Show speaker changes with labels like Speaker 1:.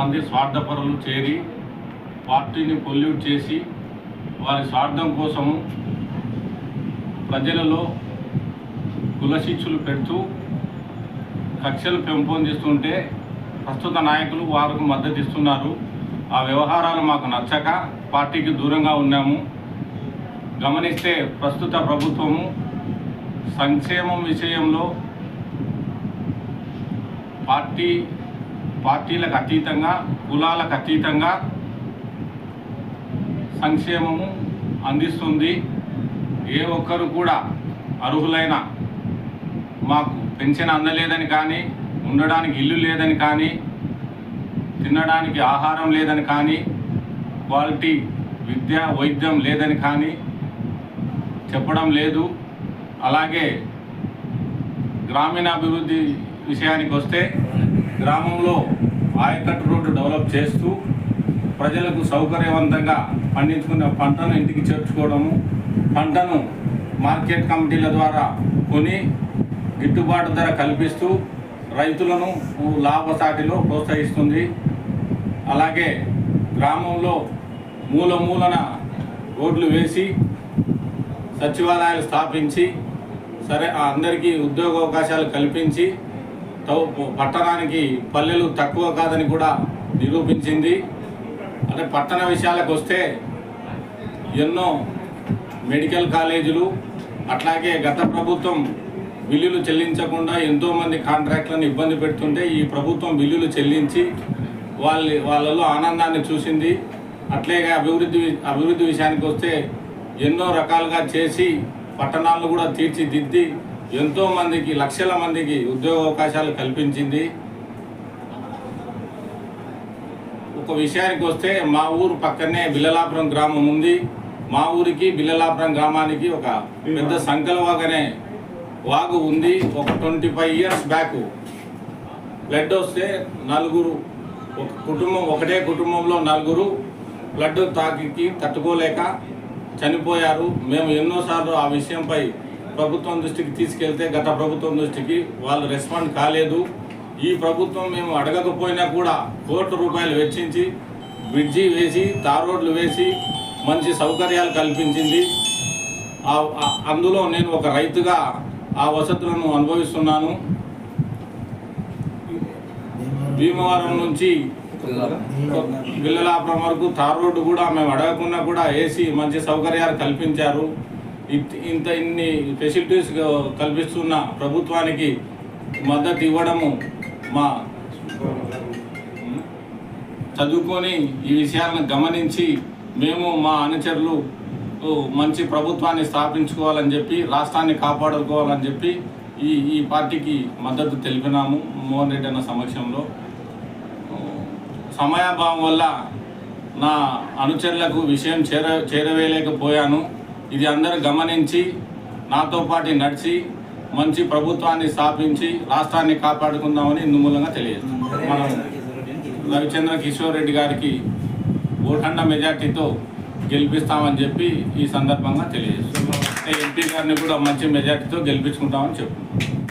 Speaker 1: కొంతమంది స్వార్థపరులు చేరి పార్టీని పొల్యూట్ చేసి వారి స్వార్థం కోసము ప్రజలలో కులశిక్షులు పెడుతూ కక్షలు పెంపొందిస్తుంటే ప్రస్తుత నాయకులు వారికి మద్దతు ఇస్తున్నారు. ఆ వ్యవహారాలు మాకు నచ్చక పార్టీకి దూరంగా ఉన్నాము. గమనిస్తే ప్రస్తుత ప్రభుత్వము సంక్షేమం విషయంలో పార్టీ పార్టీలకు అతీతంగా కులాలకు అతీతంగా సంక్షేమము అందిస్తుంది. ఏ ఒక్కరు కూడా అర్హులైన మాకు పెన్షన్ అందలేదని కానీ ఉండడానికి ఇల్లు లేదని కానీ తినడానికి ఆహారం లేదని కానీ క్వాలిటీ విద్య వైద్యం లేదని కానీ చెప్పడం లేదు. అలాగే గ్రామీణాభివృద్ధి విషయానికి వస్తే గ్రామంలో ఆయకట్టు రోడ్డు డెవలప్ చేస్తూ ప్రజలకు సౌకర్యవంతంగా పండించుకున్న పంటను ఇంటికి చేర్చుకోవడము పంటను మార్కెట్ కమిటీల ద్వారా కొని గిట్టుబాటు ధర కల్పిస్తూ రైతులను లాభసాటిలో ప్రోత్సహిస్తుంది. అలాగే గ్రామంలో మూల మూలన రోడ్లు వేసి సచివాలయాలు స్థాపించి సరే అందరికీ ఉద్యోగ అవకాశాలు కల్పించి పట్టణానికి పల్లెలు తక్కువ కాదని కూడా నిరూపించింది. అంటే పట్టణ విషయాలకు వస్తే ఎన్నో మెడికల్ కాలేజీలు అట్లాగే గత ప్రభుత్వం బిల్లులు చెల్లించకుండా ఎంతోమంది కాంట్రాక్టులను ఇబ్బంది పెడుతుంటే ఈ ప్రభుత్వం బిల్లులు చెల్లించి వాళ్ళ వాళ్ళలో ఆనందాన్ని చూసింది. అట్లాగే అభివృద్ధి అభివృద్ధి విషయానికి వస్తే ఎన్నో రకాలుగా చేసి పట్టణాలను కూడా తీర్చిదిద్ది ఎంతో మందికి లక్షల మందికి ఉద్యోగ అవకాశాలు కల్పించింది. ఒక విషయానికి వస్తే మా ఊరు పక్కనే బిల్లలాపురం గ్రామం ఉంది. మా ఊరికి బిల్లలాపురం గ్రామానికి ఒక పెద్ద సంకలవాగ్ అనే వాగు ఉంది. ఒక twenty five years back blood వస్తే నలుగురు ఒక కుటుంబం ఒకటే కుటుంబంలో నలుగురు బ్లడ్ తాకి తట్టుకోలేక చనిపోయారు. మేము ఎన్నోసార్లు ఆ విషయంపై ప్రభుత్వం దృష్టికి తీసుకెళ్తే గత ప్రభుత్వం దృష్టికి వాళ్ళు రెస్పాండ్ కాలేదు. ఈ ప్రభుత్వం మేము అడగకపోయినా కూడా కోట్ల రూపాయలు వెచ్చించి బ్రిడ్జి వేసి తార్ రోడ్లు వేసి మంచి సౌకర్యాలు కల్పించింది. అందులో నేను ఒక రైతుగా ఆ వసతులను అనుభవిస్తున్నాను. భీమవరం నుంచి బిల్లలాపురం వరకు తార్ రోడ్డు కూడా మేము అడగకుండా కూడా వేసి మంచి సౌకర్యాలు కల్పించారు. ఇంత ఇన్ని ఫెసిలిటీస్ కల్పిస్తున్న ప్రభుత్వానికి మద్దతు ఇవ్వడము మా చదువుకొని ఈ విషయాలను గమనించి మేము మా అనుచరులు మంచి ప్రభుత్వాన్ని స్థాపించుకోవాలని చెప్పి రాష్ట్రాన్ని కాపాడుకోవాలని చెప్పి ఈ ఈ పార్టీకి మద్దతు తెలిపినాము మోహన్ రెడ్డి అన్న సమక్షంలో. సమయాభావం వల్ల నా అనుచరులకు విషయం చేర చేరవేయలేకపోయాను. ఇది అందరూ గమనించి నాతో పాటు నడిచి మంచి ప్రభుత్వాన్ని స్థాపించి రాష్ట్రాన్ని కాపాడుకుందామని ఇందు మూలంగా తెలియజేస్తాం మనం రవిచంద్ర కిషోర్ రెడ్డి గారికి ఓటండ మెజార్టీతో గెలిపిస్తామని చెప్పి ఈ సందర్భంగా తెలియజేస్తాం ఎంపీ గారిని కూడా మంచి మెజార్టీతో గెలిపించుకుంటామని చెప్తున్నాం.